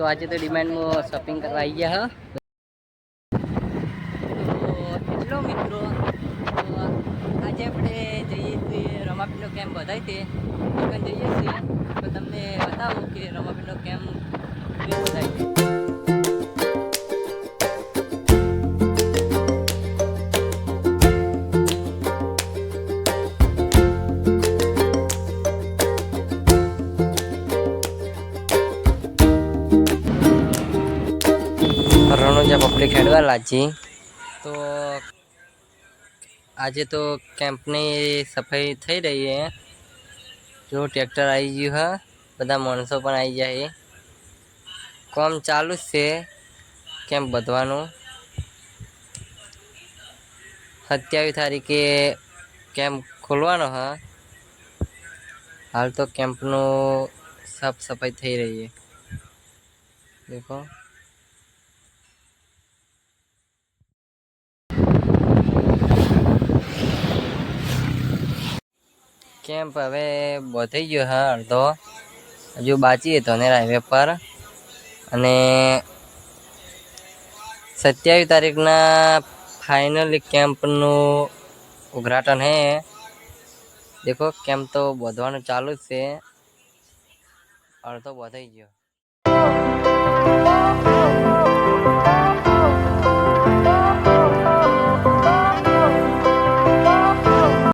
તો આજે તો ડિમાન્ડમાં શોપિંગ કરવા આવી ગયા તો હેલો મિત્રો આજે આપણે જઈએ છીએ રમાપીનો કેમ્પ બધાય તે જઈએ છીએ, તો તમને બતાવું કે રમાપીનો રણુજા પબ્લિક હેડવા લાજી તો આજે તો કેમ્પની સફાઈ થઈ રહી છે જો ટ્રેક્ટર આવી ગયું હા, બધા માણસો પણ આવી જાય કામ ચાલુ જ છે કેમ્પ બધવાનું? સત્યાવીસ તારીખે કેમ્પ ખોલવાનો હા. હાલ તો કેમ્પનું સાફ સફાઈ થઈ રહી છે દેખો. કેમ્પ હવે બધી ગયો હા, અડધો. હજુ બાચી હતો ને હાઈવે પર. અને સત્યાવીસ તારીખના ફાઇનલી કેમ્પનું ઉદ્ઘાટન હે. દેખો, કેમ્પ તો બધવાનું ચાલુ જ છે. અડધો બધાઈ ગયો.